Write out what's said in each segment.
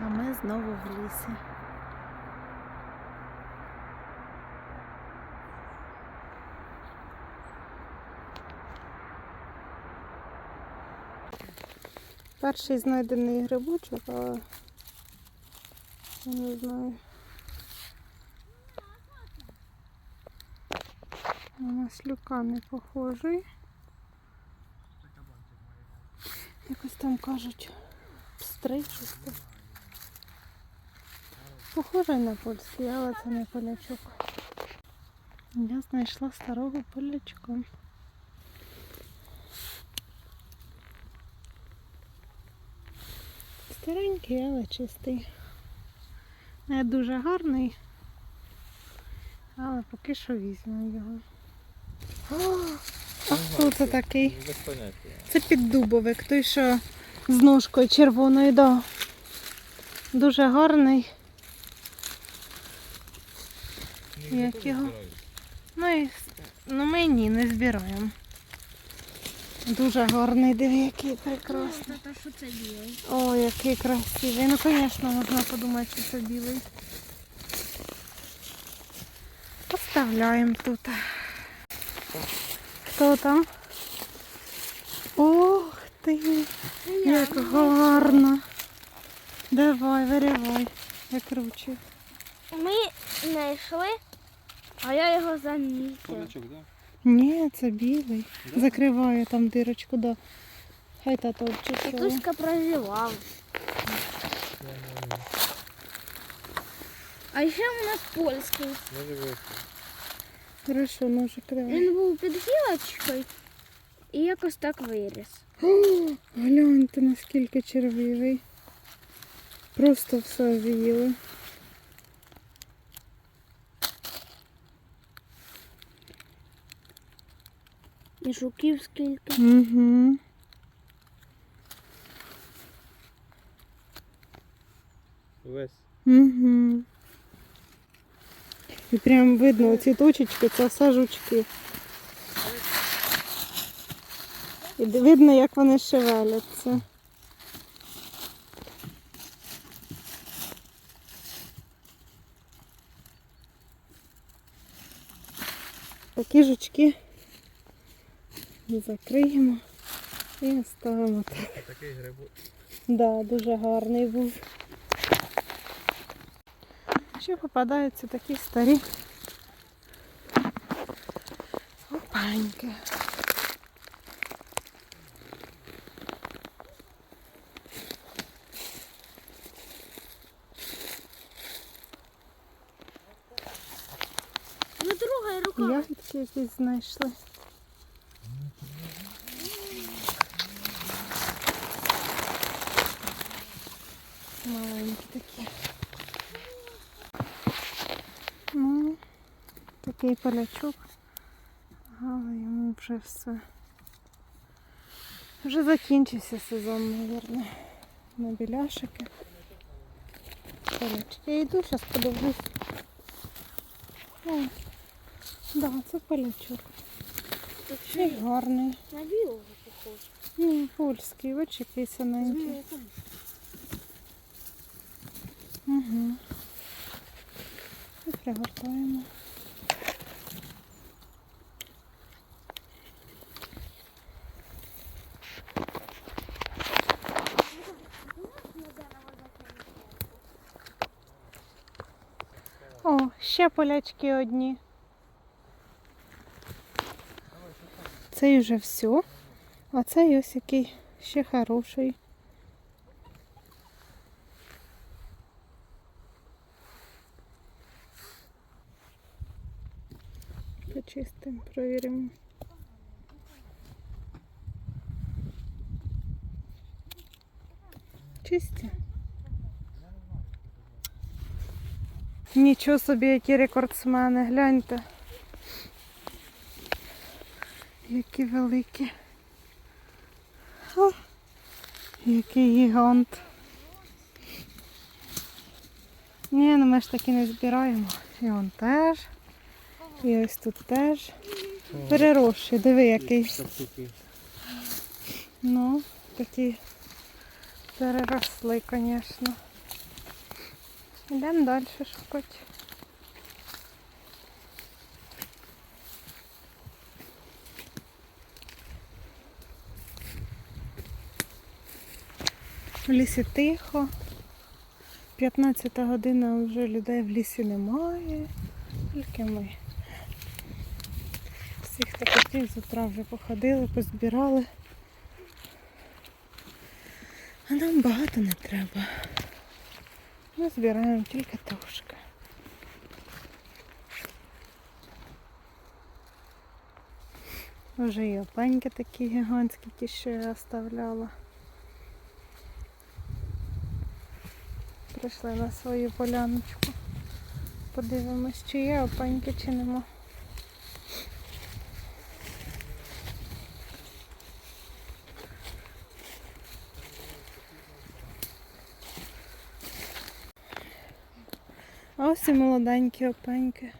А ми знову в лісі. Перший знайдений грибочок, але я не знаю. На маслюка не похожий. Якось там кажуть пстрий щось. Похожий на польський, але це не полячок. Я знайшла старого полячка. Старенький, але чистий. Не дуже гарний, але поки що візьму його. О, а хто це такий? Це піддубовик, той, що з ножкою червоною, да. Дуже гарний. Як його? Ну і ну, ми ні, не збираємо. Дуже гарний, диви, який прекрасний. Це що це білий? О, який красивий. Ну, звісно, можна подумати, що це білий. Поставляємо тут. Хто там? Ох ти! Як гарно. Давай, виривай. Як круче. Ми знайшли, а я його замітив. Полячок, так? Ні, це білий. Да? Закриває там дирочку, да. Хай тато обчищає. Татуська прозівав. А ще у нас польський. Може бути. Хорошо, ножик давай. Він був під гілочкою і якось так виріс. О, гляньте, наскільки червивий. Просто все з'їли. І жуків скільки. Угу. Весь. Угу. І прям видно оці точечки, це все жучки. І видно, як вони шевеляться. Такі жучки закриємо і ставимо так. Такий грибок. Да, дуже гарний був. Ще попадаються такі старі опаньки. Ягідки якісь знайшли. Маленькі такі. Ну, такий полячок. Але йому вже все. Вже закінчився сезон, мабуть. На біляшики. Полячки. Я йду, зараз подивлюсь. О, да, це полячок. Ще гарний. на білого похож. Ні, польський, ось який синенький. Угу. І пригортаємо. О, ще полячки одні. Цей вже все. А цей ось який ще хороший. Почистимо, провіримо. Чисті. Нічого собі, які рекордсмени, гляньте. Які великі. О, який гігант. Ні, ну ми ж такі не збираємо. І он теж. І ось тут теж. Переросший, диви який. Ну, такі переросли, звісно. Йдемо далі шукати. В лісі тихо. 15 година вже людей в лісі немає. Тільки ми. Всіх хто хотів з утра вже походили, позбирали. А нам багато не треба. Ми збираємо тільки трошки. Вже і опеньки такі гігантські, ті, що я оставляла. Прийшли на свою поляночку. Подивимось, чи є опеньки, чи нема. А молоденькі опеньки.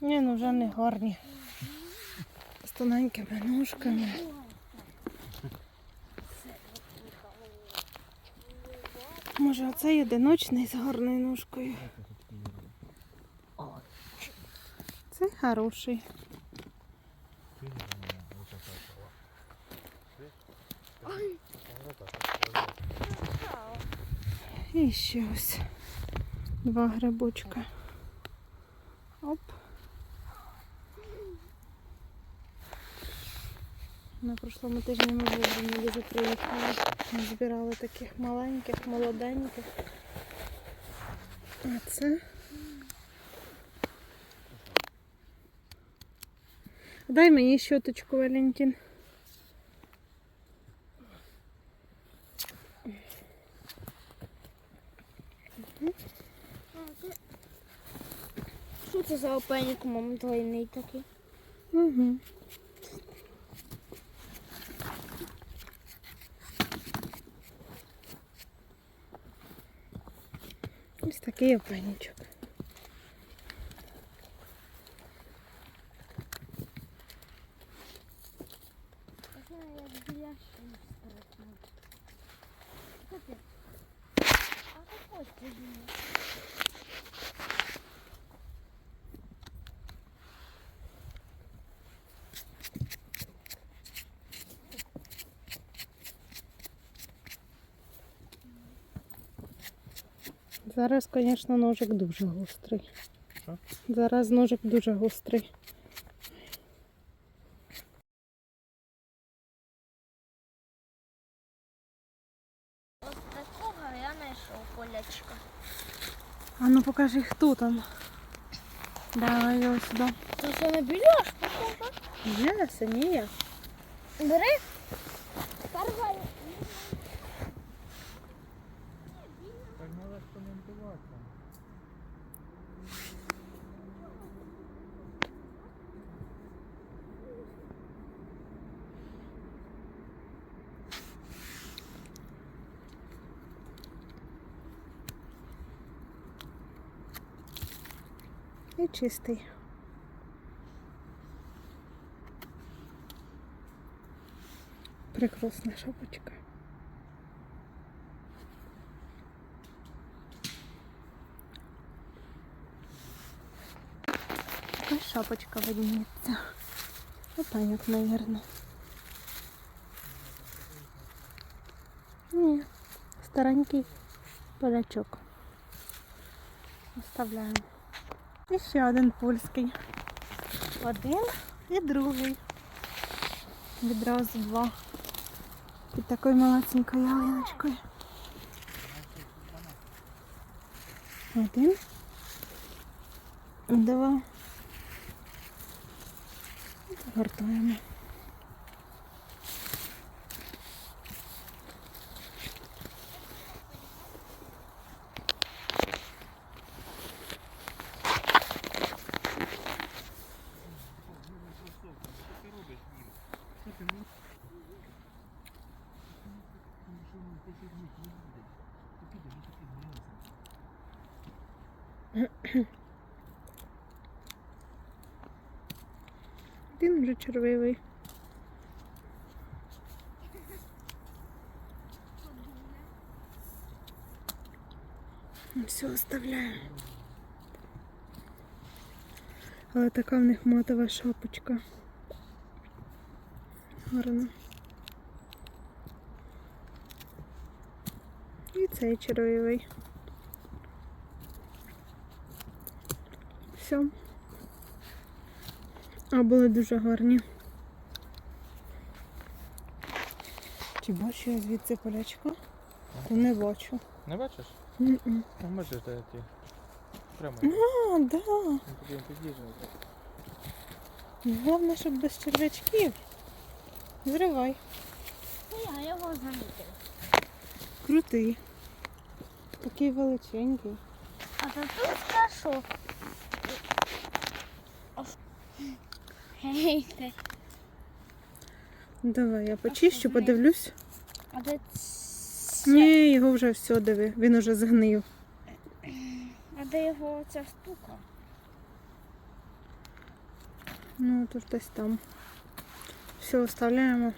Ні, ну вже не гарні. З тоненькими ножками. Може, оцей одиночний з гарною ножкою. Це хороший. І ще ось два грибочка. Оп. На прошлому тижні ми в дуже приїхали. Ми збирали таких маленьких, молоденьких. А це. Дай мені щоточку, Валентин. Що це за опенік, мам, двойний такий? Угу. Ось такий опенічок. Зараз, звісно, ножик дуже гострий. Що? Зараз ножик дуже гострий. Ось такого я знайшов полячка. А ну покажи, хто там. Давай його сюди. Це не біляш, похоже. Є, синіє. Бери. І чистий. Прекрасна шапочка. Така шапочка видніється. Опаняк, наверное. Ні, старенький полячок. Оставляємо. І ще один польський. Один і другий. Відразу два. Під такою малесенькою ялиночкою. Один. Два. Гортуємо. Вже червивий. Все оставляємо. Але така в них матова шапочка. Гарно. І цей червивий. Все. А були дуже гарні. Чи бачу я звідси полячка? То не бачу. Не бачиш? М-м. Ну, бачиш, де ті. Прямо. А, да. Він. Головне, щоб без червячків. Зривай. Я його замітив. Крутий. Такий величенький. А то тут скажу. Гей, ти. Давай, я почищу, подивлюсь. А де це? Ні, його вже все диви. Він уже згнив. А де його ця штука? Ну, тут десь там. Все, оставляємо.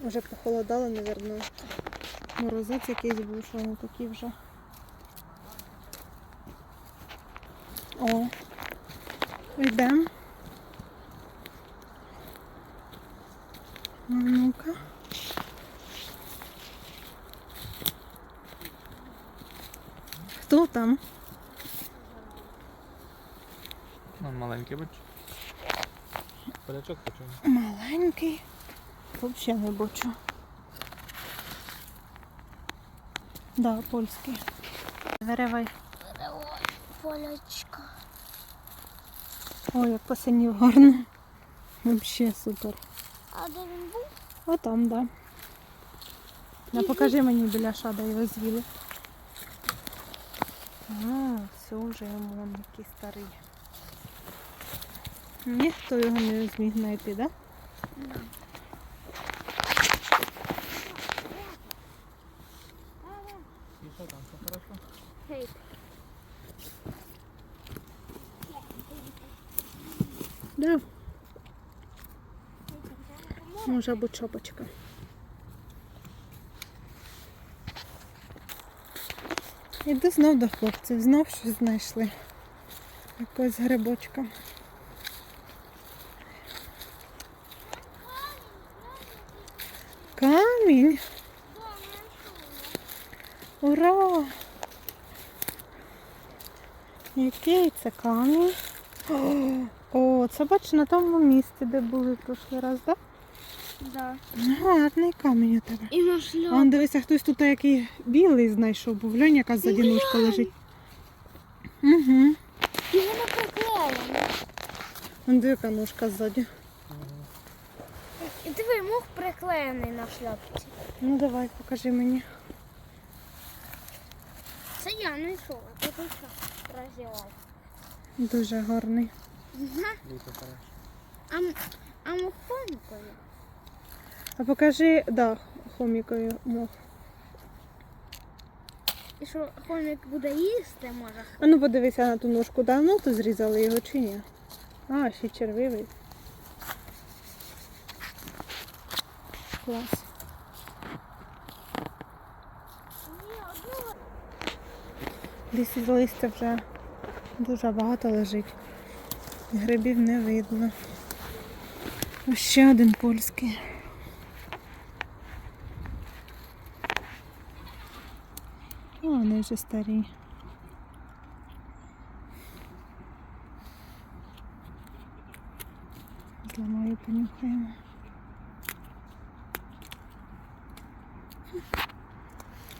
Уже похолодало, напевно. Морозець якийсь був, що вони такі вже. О, йдемо. А Ну-ка. Хто там? Ну, маленький, бач. Полячок почав. Маленький. Взагалі не бачу. Да, польський. Виривай. Полячка. Ой, як посинів гарно. Взагалі супер. А де він був? О там, да. Ну, покажи мені біля шада його звіли. А, все вже йому який старий. Ніхто його не зміг знайти, да? І що там, все хорошо? Гей. Да. Може бути шапочка. Іду знов до хлопців, знов щось знайшли. Якогось грибочка. Камінь. Ура! Який це камінь? О, це бач на тому місці, де були в прошлий раз, так? Гарний камінь у тебе. І на А шляп. он дивися, хтось тут який білий знайшов, був глянь, яка ззаді ножка лежить. Угу. І воно приклеєно. Вон диви, яка ножка ззаді. І диви, мух приклеєний на шляпці. Ну давай, покажи мені. Це я знайшов, а ти тут що роздівав. Дуже гарний. Хорошо. А, а мухонькою? А покажи, да, хомікою мох. І що хомік буде їсти, може? А ну подивися на ту ножку, давно тут зрізали його чи ні? А, ще червивий. Клас. Десь із листя вже дуже багато лежить. Грибів не видно. Ще один польський. О, вони вже старі. Зламаю, понюхаємо.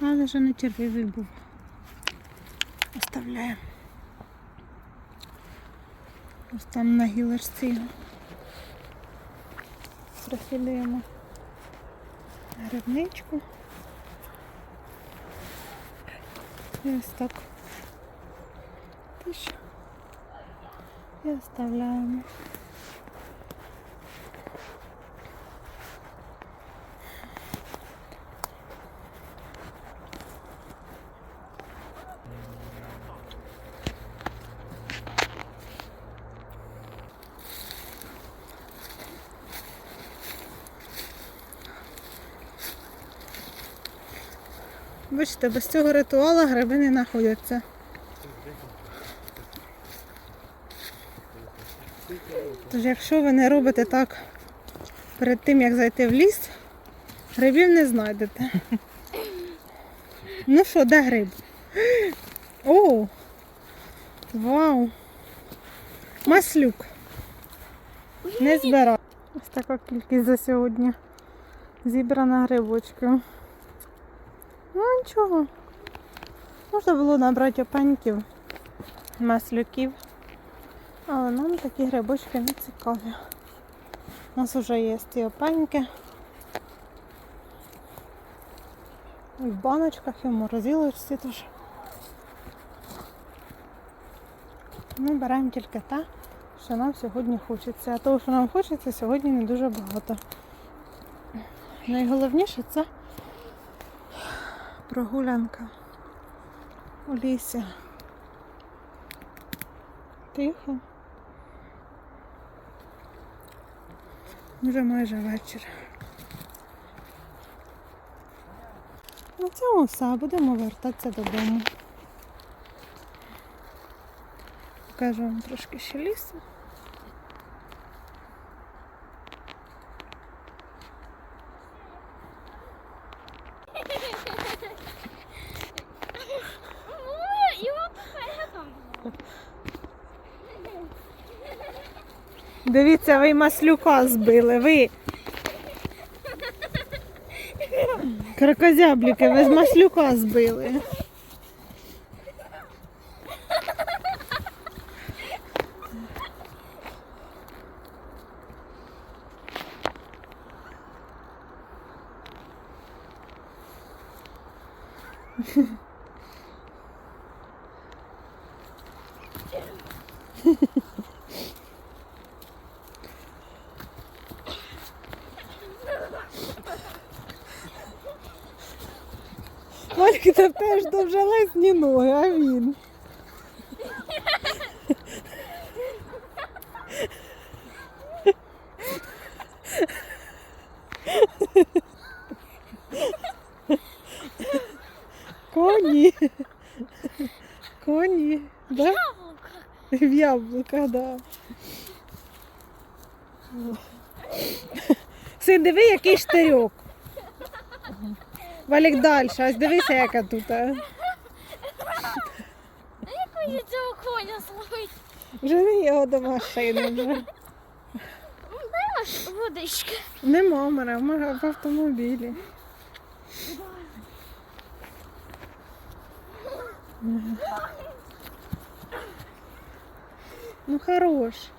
Але вже не червивий був. Оставляємо. Ось там на гілочці його прохилюємо грибничку. І ось так. Тиш. І оставляємо. Бачите, без цього ритуалу гриби не знаходяться. Тож, якщо ви не робите так перед тим, як зайти в ліс, грибів не знайдете. Ну що, де гриб? О! Вау! Маслюк. Не збирав. Ось така кількість за сьогодні. Зібрана грибочків. Нічого. Можна було набрати опеньків, маслюків. Але нам такі грибочки не цікаві. У нас вже є ті опеньки. І в баночках, і в морозилочці теж. Ми беремо тільки те, що нам сьогодні хочеться. А того, що нам хочеться, сьогодні не дуже багато. Найголовніше це прогулянка у лісі. Тихо. Вже майже вечір. На цьому все, будемо вертатися додому. Покажу вам трошки ще лісу. О, його попередом. Дивіться, ви маслюка збили, ви. крокозябліки, ви з маслюка збили. Мальки це теж довжелезні ноги, а він. Коні. Коні. Да? В яблука, да. Син, диви, який штирьок. Валік далі, ось дивися, яка тут. а. Мені цього коня зловить. Живи його до машини. вже. Дай ваш водички. Нема мене, в мене в автомобілі. Ну хорош.